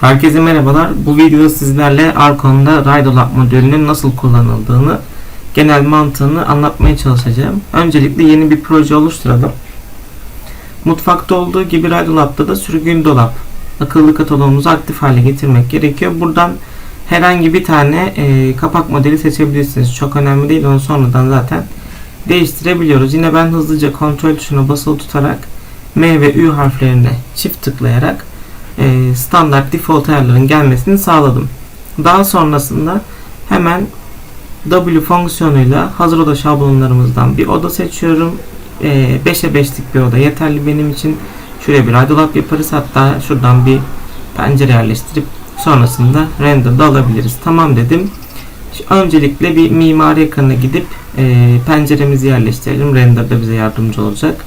Herkese merhabalar. Bu videoda sizlerle Arcon'da Ride modülünün nasıl kullanıldığını, genel mantığını anlatmaya çalışacağım. Öncelikle yeni bir proje oluşturalım. Mutfakta olduğu gibi Ride da sürgün dolap, akıllı kataloğumuzu aktif hale getirmek gerekiyor. Buradan herhangi bir tane e, kapak modeli seçebilirsiniz. Çok önemli değil. Onu sonradan zaten değiştirebiliyoruz. Yine ben hızlıca kontrol tuşuna basılı tutarak M ve Ü harflerine çift tıklayarak e, standart default ayarların gelmesini sağladım. Daha sonrasında hemen W fonksiyonuyla hazır oda şablonlarımızdan bir oda seçiyorum. E, 5'e 5'lik bir oda yeterli benim için. Şuraya bir aydolap yaparız. Hatta şuradan bir pencere yerleştirip sonrasında render'da alabiliriz. Tamam dedim. Öncelikle bir mimari ekranına gidip e, penceremizi yerleştirelim. Render'da bize yardımcı olacak.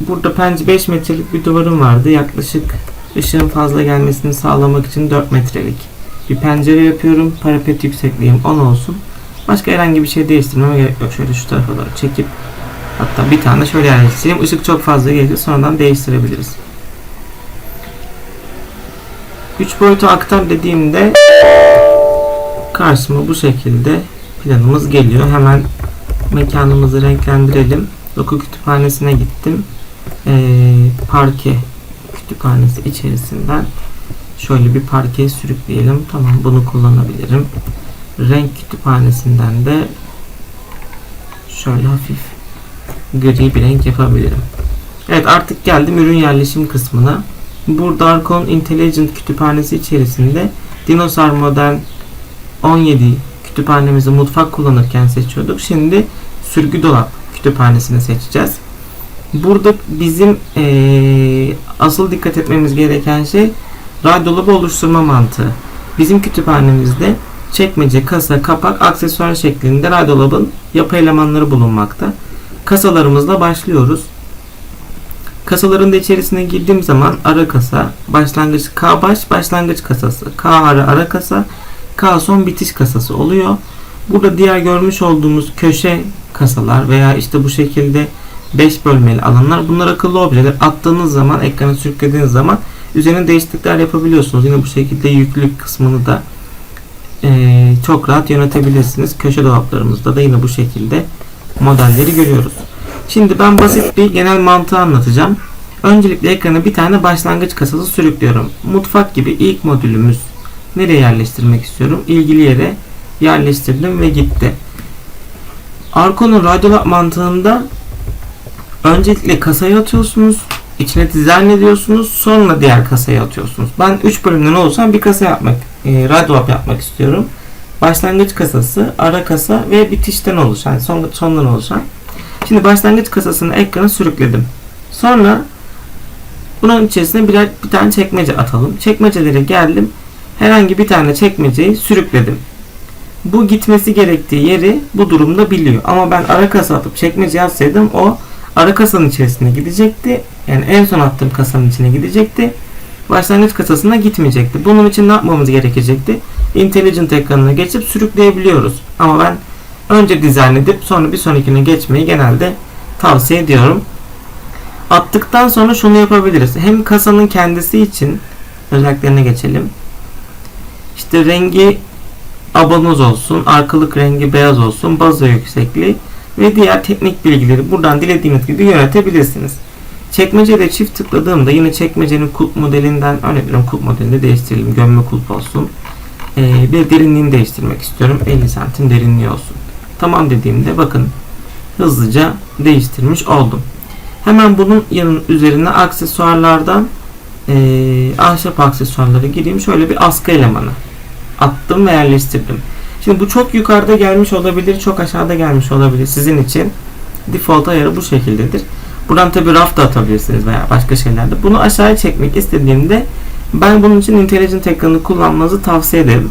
Burada pencere 5 metrelik bir duvarım vardı. Yaklaşık ışığın fazla gelmesini sağlamak için 4 metrelik bir pencere yapıyorum. Parapet yüksekliğim 10 olsun. Başka herhangi bir şey değiştirmeme gerek yok. Şöyle şu tarafa doğru çekip hatta bir tane şöyle yerleştireyim. Işık çok fazla gelir. Sonradan değiştirebiliriz. 3 boyutu aktar dediğimde karşıma bu şekilde planımız geliyor. Hemen mekanımızı renklendirelim. Doku kütüphanesine gittim. Ee, parke kütüphanesi içerisinden şöyle bir parke sürükleyelim. Tamam bunu kullanabilirim. Renk kütüphanesinden de şöyle hafif gri bir renk yapabilirim. Evet artık geldim ürün yerleşim kısmına. Burada Arcon Intelligent kütüphanesi içerisinde Dinosaur Modern 17 kütüphanemizi mutfak kullanırken seçiyorduk. Şimdi sürgü dolap kütüphanesini seçeceğiz. Burada bizim ee, asıl dikkat etmemiz gereken şey ray dolabı oluşturma mantığı. Bizim kütüphanemizde çekmece, kasa, kapak, aksesuar şeklinde ray dolabın yapı elemanları bulunmakta. Kasalarımızla başlıyoruz. Kasaların da içerisine girdiğim zaman ara kasa, başlangıç K baş, başlangıç kasası, K ara ara kasa, K son bitiş kasası oluyor. Burada diğer görmüş olduğumuz köşe kasalar veya işte bu şekilde 5 bölmeli alanlar bunlar akıllı objeler. Attığınız zaman, ekranı sürüklediğiniz zaman üzerine değişiklikler yapabiliyorsunuz. Yine bu şekilde yüklük kısmını da e, çok rahat yönetebilirsiniz. Köşe dolaplarımızda da yine bu şekilde modelleri görüyoruz. Şimdi ben basit bir genel mantığı anlatacağım. Öncelikle ekrana bir tane başlangıç kasası sürüklüyorum. Mutfak gibi ilk modülümüz nereye yerleştirmek istiyorum? İlgili yere yerleştirdim ve gitti. Arcon'un radyolab mantığında öncelikle kasayı atıyorsunuz. içine dizayn ediyorsunuz. Sonra diğer kasayı atıyorsunuz. Ben 3 bölümden olsam bir kasa yapmak, e, radyolab yapmak istiyorum. Başlangıç kasası, ara kasa ve bitişten oluşan, son, sondan oluşan. Şimdi başlangıç kasasını ekrana sürükledim. Sonra bunun içerisine birer bir tane çekmece atalım. Çekmecelere geldim. Herhangi bir tane çekmeceyi sürükledim. Bu gitmesi gerektiği yeri bu durumda biliyor. Ama ben ara kasa atıp çekmece yazsaydım o ara kasanın içerisine gidecekti. Yani en son attığım kasanın içine gidecekti. Başlangıç kasasına gitmeyecekti. Bunun için ne yapmamız gerekecekti? Intelligent ekranına geçip sürükleyebiliyoruz. Ama ben önce dizayn edip sonra bir sonrakine geçmeyi genelde tavsiye ediyorum. Attıktan sonra şunu yapabiliriz. Hem kasanın kendisi için özelliklerine geçelim. İşte rengi abanoz olsun, arkalık rengi beyaz olsun, bazo yüksekliği ve diğer teknik bilgileri buradan dilediğiniz gibi yönetebilirsiniz. Çekmecede çift tıkladığımda yine çekmecenin kulp modelinden örnek veriyorum kulp modelini değiştirelim. Gömme kulp olsun. Ee, bir derinliğini değiştirmek istiyorum. 50 santim derinliği olsun. Tamam dediğimde bakın hızlıca değiştirmiş oldum. Hemen bunun yanın üzerine aksesuarlardan e, ahşap aksesuarları gireyim. Şöyle bir askı elemanı attım ve yerleştirdim. Şimdi bu çok yukarıda gelmiş olabilir, çok aşağıda gelmiş olabilir sizin için. Default ayarı bu şekildedir. Buradan tabi raf da atabilirsiniz veya başka şeylerde. Bunu aşağıya çekmek istediğimde ben bunun için Intelligent ekranı kullanmanızı tavsiye ederim.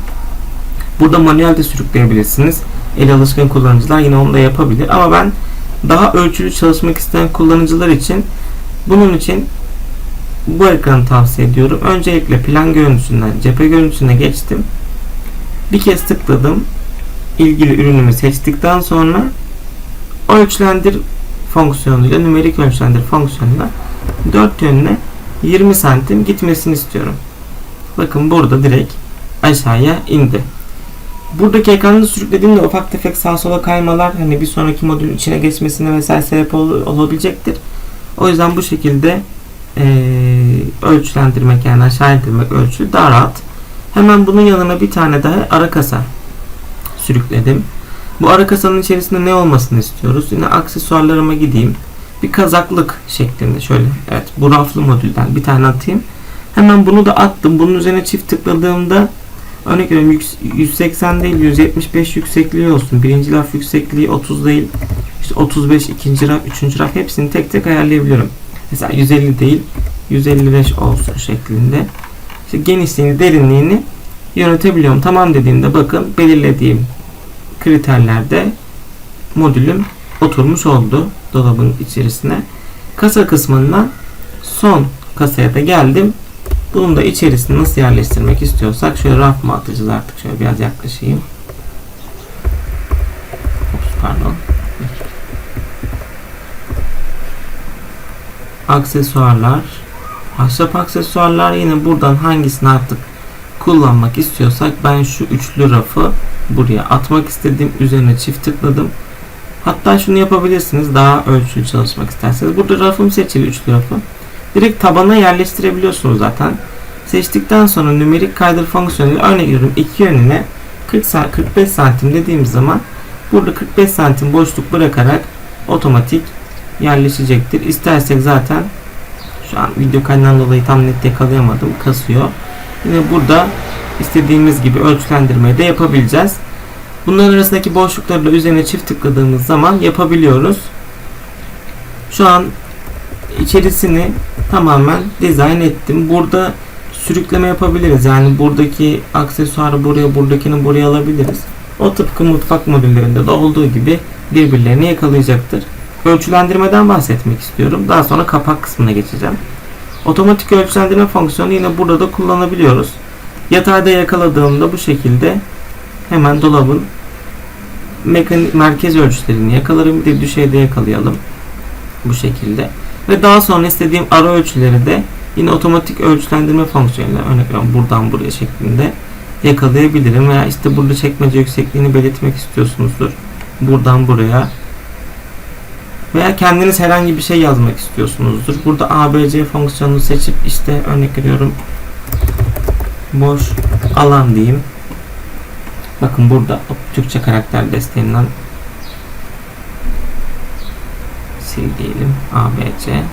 Burada manuel de sürükleyebilirsiniz. El alışkın kullanıcılar yine onu da yapabilir. Ama ben daha ölçülü çalışmak isteyen kullanıcılar için bunun için bu ekranı tavsiye ediyorum. Öncelikle plan görüntüsünden cephe görüntüsüne geçtim. Bir kez tıkladım. İlgili ürünümü seçtikten sonra ölçülendir fonksiyonuyla nümerik ölçülendir fonksiyonuyla dört yönüne 20 santim gitmesini istiyorum. Bakın burada direkt aşağıya indi. Buradaki ekranı sürüklediğimde ufak tefek sağa sola kaymalar hani bir sonraki modülün içine geçmesine vesaire sebep ol- olabilecektir. O yüzden bu şekilde eee, ölçülendirmek yani aşağı indirmek ölçülü daha rahat. Hemen bunun yanına bir tane daha ara kasa sürükledim. Bu ara kasanın içerisinde ne olmasını istiyoruz? Yine aksesuarlarıma gideyim. Bir kazaklık şeklinde şöyle. Evet bu raflı modülden bir tane atayım. Hemen bunu da attım. Bunun üzerine çift tıkladığımda örnek veriyorum yüks- 180 değil 175 yüksekliği olsun. Birinci raf yüksekliği 30 değil. İşte 35 ikinci raf, üçüncü raf hepsini tek tek ayarlayabiliyorum. Mesela 150 değil 155 olsun şeklinde. İşte genişliğini, derinliğini yönetebiliyorum. Tamam dediğimde bakın belirlediğim kriterlerde modülüm oturmuş oldu dolabın içerisine. Kasa kısmından son kasaya da geldim. Bunun da içerisine nasıl yerleştirmek istiyorsak şöyle raf mı atacağız artık şöyle biraz yaklaşayım. Ops, pardon. Aksesuarlar. Ahşap aksesuarlar yine buradan hangisini artık kullanmak istiyorsak ben şu üçlü rafı buraya atmak istedim. Üzerine çift tıkladım. Hatta şunu yapabilirsiniz daha ölçülü çalışmak isterseniz. Burada rafım seçili üçlü rafı. Direkt tabana yerleştirebiliyorsunuz zaten. Seçtikten sonra nümerik kaydır fonksiyonuyla örnek veriyorum iki yönüne 40 sa- 45 santim dediğimiz zaman burada 45 santim boşluk bırakarak otomatik yerleşecektir. İstersek zaten şu an video kaydından dolayı tam net yakalayamadım. Kasıyor. Yine burada istediğimiz gibi ölçülendirmeyi de yapabileceğiz. Bunların arasındaki boşlukları da üzerine çift tıkladığımız zaman yapabiliyoruz. Şu an içerisini tamamen dizayn ettim. Burada sürükleme yapabiliriz. Yani buradaki aksesuarı buraya, buradakini buraya alabiliriz. O tıpkı mutfak modüllerinde de olduğu gibi birbirlerini yakalayacaktır. Ölçülendirmeden bahsetmek istiyorum. Daha sonra kapak kısmına geçeceğim. Otomatik ölçülendirme fonksiyonu yine burada da kullanabiliyoruz. Yatayda yakaladığımda bu şekilde hemen dolabın merkez ölçülerini yakalarım. Bir de düşeyde yakalayalım. Bu şekilde. Ve daha sonra istediğim ara ölçüleri de yine otomatik ölçülendirme fonksiyonuyla örnek veriyorum buradan buraya şeklinde yakalayabilirim. Veya işte burada çekmece yüksekliğini belirtmek istiyorsunuzdur. Buradan buraya veya kendiniz herhangi bir şey yazmak istiyorsunuzdur. Burada ABC fonksiyonunu seçip işte örnek veriyorum boş alan diyeyim. Bakın burada Türkçe karakter desteğinden sil diyelim ABC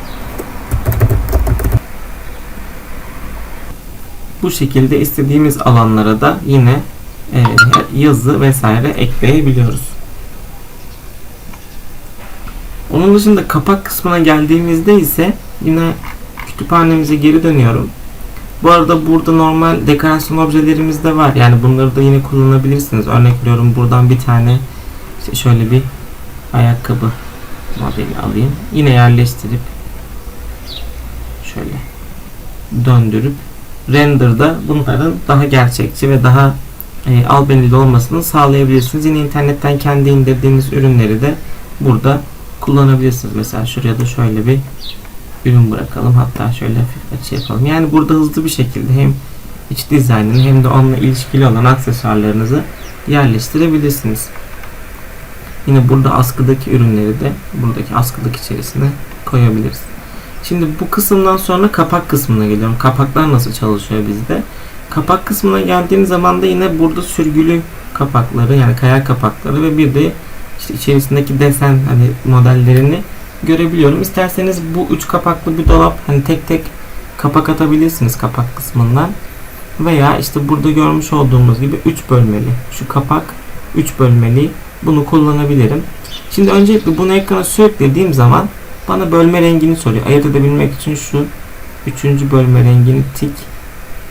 bu şekilde istediğimiz alanlara da yine e, yazı vesaire ekleyebiliyoruz. Onun dışında kapak kısmına geldiğimizde ise yine kütüphanemize geri dönüyorum. Bu arada burada normal dekorasyon objelerimiz de var. Yani bunları da yine kullanabilirsiniz. Örnek veriyorum buradan bir tane işte şöyle bir ayakkabı modeli alayım. Yine yerleştirip şöyle döndürüp render'da bunların daha gerçekçi ve daha e, albenili olmasını sağlayabilirsiniz. Yine internetten kendi indirdiğiniz ürünleri de burada kullanabilirsiniz. Mesela şuraya da şöyle bir ürün bırakalım. Hatta şöyle hafif açı yapalım. Yani burada hızlı bir şekilde hem iç dizaynını hem de onunla ilişkili olan aksesuarlarınızı yerleştirebilirsiniz. Yine burada askıdaki ürünleri de buradaki askıdaki içerisine koyabiliriz. Şimdi bu kısımdan sonra kapak kısmına geliyorum. Kapaklar nasıl çalışıyor bizde? Kapak kısmına geldiğim zaman da yine burada sürgülü kapakları yani kaya kapakları ve bir de işte içerisindeki desen hani modellerini görebiliyorum. İsterseniz bu üç kapaklı bir dolap hani tek tek kapak atabilirsiniz kapak kısmından. Veya işte burada görmüş olduğumuz gibi 3 bölmeli. Şu kapak 3 bölmeli. Bunu kullanabilirim. Şimdi öncelikle bunu ekrana sürüklediğim zaman bana bölme rengini soruyor. Ayırt edebilmek için şu üçüncü bölme rengini tik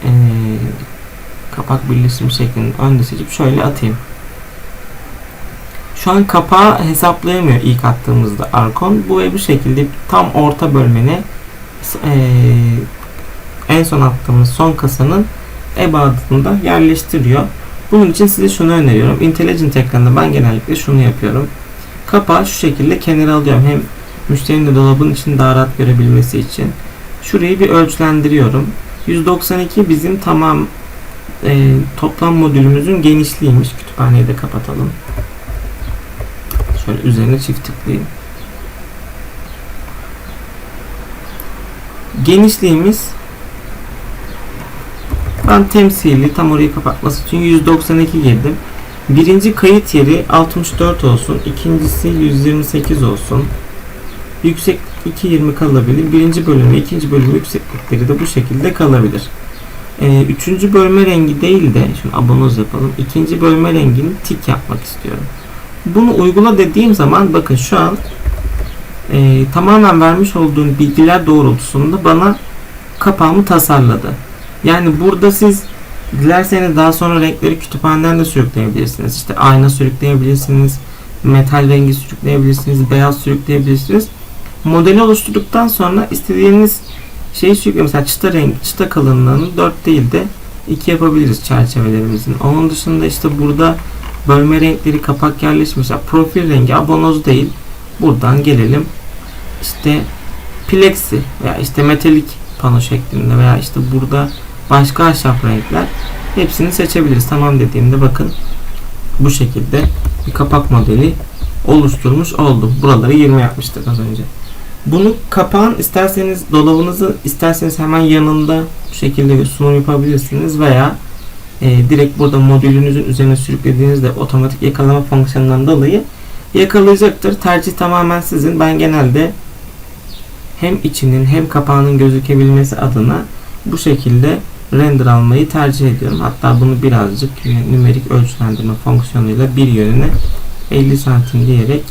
ee, kapak birleşim şeklinde önde seçip şöyle atayım. Şu an kapağı hesaplayamıyor ilk attığımızda Arkon. Bu ve bu şekilde tam orta bölmene ee, en son attığımız son kasanın ebadında yerleştiriyor. Bunun için size şunu öneriyorum. Intelligent ekranında ben genellikle şunu yapıyorum. Kapağı şu şekilde kenara alıyorum. Hem müşterinin de dolabın içini daha rahat görebilmesi için. Şurayı bir ölçülendiriyorum. 192 bizim tamam e, toplam modülümüzün genişliğiymiş. Kütüphaneyi de kapatalım. Şöyle üzerine çift tıklayayım. Genişliğimiz ben temsili tam orayı kapatması için 192 girdim. Birinci kayıt yeri 64 olsun. ikincisi 128 olsun. Yüksek 220 kalabilir. Birinci bölümü, ikinci bölümü yükseklikleri de bu şekilde kalabilir. Ee, üçüncü bölme rengi değil de, şimdi abonoz yapalım. İkinci bölme rengini tik yapmak istiyorum. Bunu uygula dediğim zaman bakın şu an e, tamamen vermiş olduğum bilgiler doğrultusunda bana kapağımı tasarladı. Yani burada siz dilerseniz daha sonra renkleri kütüphaneden de sürükleyebilirsiniz. İşte ayna sürükleyebilirsiniz. Metal rengi sürükleyebilirsiniz. Beyaz sürükleyebilirsiniz. Modeli oluşturduktan sonra istediğiniz şeyi sürükle. Mesela çıta rengi, çıta kalınlığını 4 değil de 2 yapabiliriz çerçevelerimizin. Onun dışında işte burada bölme renkleri kapak yerleşmiş. Mesela profil rengi abonoz değil. Buradan gelelim. İşte plexi veya işte metalik pano şeklinde veya işte burada başka ahşap renkler hepsini seçebiliriz. Tamam dediğimde bakın bu şekilde bir kapak modeli oluşturmuş oldum. Buraları 20 yapmıştık az önce. Bunu kapağın isterseniz dolabınızı isterseniz hemen yanında bu şekilde bir sunum yapabilirsiniz veya e, direkt burada modülünüzün üzerine sürüklediğinizde otomatik yakalama fonksiyonundan dolayı yakalayacaktır. Tercih tamamen sizin. Ben genelde hem içinin hem kapağının gözükebilmesi adına bu şekilde render almayı tercih ediyorum. Hatta bunu birazcık nümerik ölçülendirme fonksiyonuyla bir yönüne 50 santim diyerek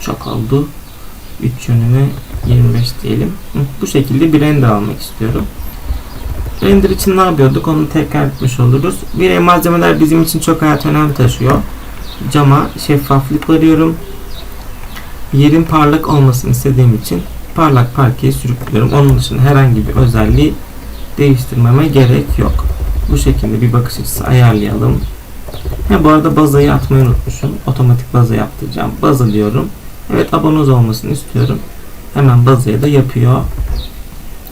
çok oldu. 3 yönüne 25 diyelim. Bu şekilde bir render almak istiyorum. Render için ne yapıyorduk? Onu tekrar etmiş oluruz. Bir malzemeler bizim için çok hayat önem taşıyor. Cama şeffaflık veriyorum. Yerin parlak olmasını istediğim için parlak parkeyi sürüklüyorum. Onun dışında herhangi bir özelliği değiştirmeme gerek yok. Bu şekilde bir bakış açısı ayarlayalım. Ha, bu arada bazayı atmayı unutmuşum. Otomatik baza yaptıracağım. Baza diyorum. Evet abonoz olmasını istiyorum. Hemen bazaya da yapıyor.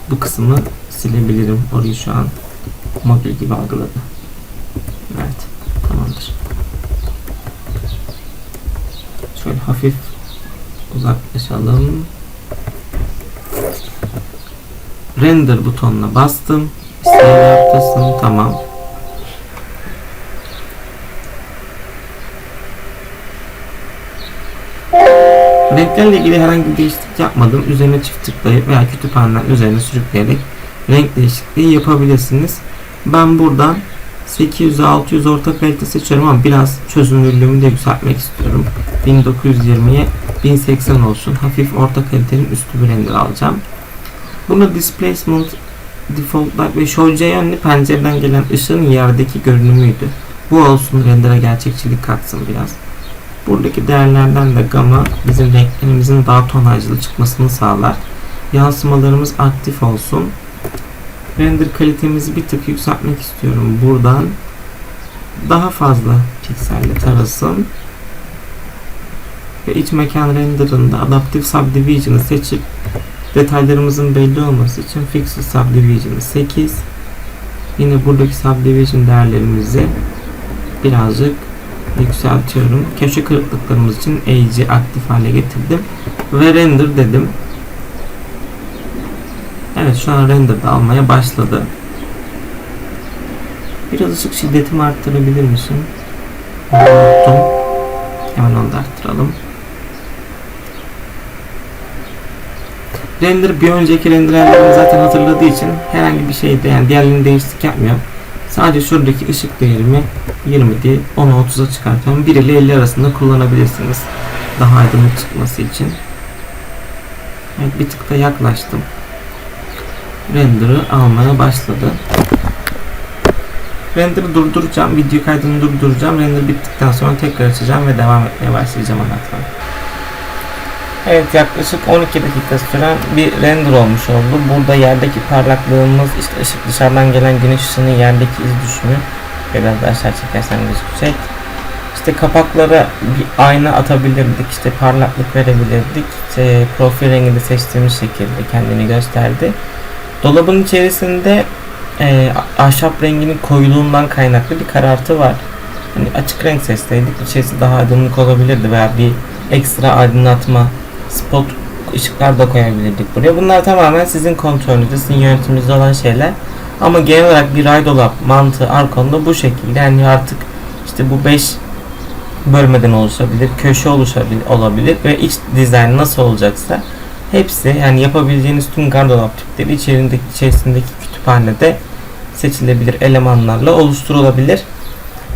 Bu kısmı silebilirim. Orayı şu an modül gibi algıladı. Evet. Tamamdır. Şöyle hafif uzaklaşalım. Render butonuna bastım. İstediğini yaptırsın. Tamam. Renklerle ilgili herhangi bir değişiklik yapmadım. Üzerine çift tıklayıp veya kütüphaneden üzerine sürükleyerek renk değişikliği yapabilirsiniz. Ben buradan 800-600 orta kalite seçiyorum ama biraz çözünürlüğümü de yükseltmek istiyorum. 1920'ye 1080 olsun. Hafif orta kalitenin üstü bir render alacağım. Buna displacement default light ve show yönlü pencereden gelen ışığın yerdeki görünümüydü. Bu olsun render'a gerçekçilik katsın biraz. Buradaki değerlerden de gamma bizim renklerimizin daha tonajlı çıkmasını sağlar. Yansımalarımız aktif olsun. Render kalitemizi bir tık yükseltmek istiyorum buradan. Daha fazla pikselle tarasın. Ve iç mekan renderında Adaptive Subdivision'ı seçip detaylarımızın belli olması için Fixed Subdivision'ı 8 yine buradaki Subdivision değerlerimizi birazcık yükseltiyorum. Köşe kırıklıklarımız için Age'i aktif hale getirdim ve render dedim. Evet şu an render'da almaya başladı. Biraz ışık şiddetimi arttırabilir misin? Unuttum. Hemen onu da arttıralım. Render bir önceki renderlerimi zaten hatırladığı için herhangi bir şeyde yani diğerlerini değişiklik yapmıyorum. Sadece şuradaki ışık değerimi 20 değil 10'a 30'a çıkartıyorum. 1 ile 50 arasında kullanabilirsiniz. Daha aydınlık çıkması için. Evet, bir tık da yaklaştım. Render'ı almaya başladı. Render'ı durduracağım. Video kaydını durduracağım. Render bittikten sonra tekrar açacağım ve devam etmeye başlayacağım anlatmaya. Evet yaklaşık 12 dakika süren bir render olmuş oldu. Burada yerdeki parlaklığımız işte ışık dışarıdan gelen güneş ışığının yerdeki iz düşümü biraz daha aşağı çekersen gözükecek. İşte kapaklara bir ayna atabilirdik. işte parlaklık verebilirdik. İşte profil rengi de seçtiğimiz şekilde kendini gösterdi. Dolabın içerisinde e, ahşap renginin koyuluğundan kaynaklı bir karartı var. Hani açık renk seçseydik içerisi daha aydınlık olabilirdi veya bir ekstra aydınlatma spot ışıklar da koyabilirdik buraya. Bunlar tamamen sizin kontrolünüzde, sizin yönetiminizde olan şeyler. Ama genel olarak bir ray dolap mantığı arkonda bu şekilde. Yani artık işte bu 5 bölmeden oluşabilir, köşe oluşabilir olabilir ve iç dizayn nasıl olacaksa hepsi yani yapabileceğiniz tüm gardırop tipleri içerisindeki, içerisindeki kütüphanede seçilebilir elemanlarla oluşturulabilir.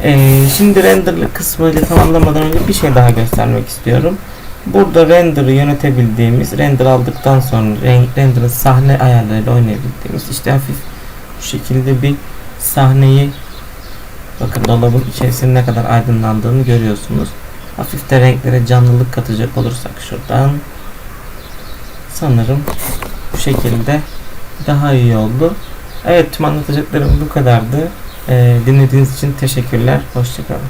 Ee, şimdi renderlı kısmıyla tamamlamadan önce bir şey daha göstermek istiyorum. Burada render'ı yönetebildiğimiz, render aldıktan sonra ren- render'ın sahne ayarlarıyla oynayabildiğimiz işte hafif bu şekilde bir sahneyi bakın dolabın içerisinde ne kadar aydınlandığını görüyorsunuz. Hafif de renklere canlılık katacak olursak şuradan sanırım bu şekilde daha iyi oldu. Evet tüm anlatacaklarım bu kadardı. Ee, dinlediğiniz için teşekkürler. Hoşçakalın.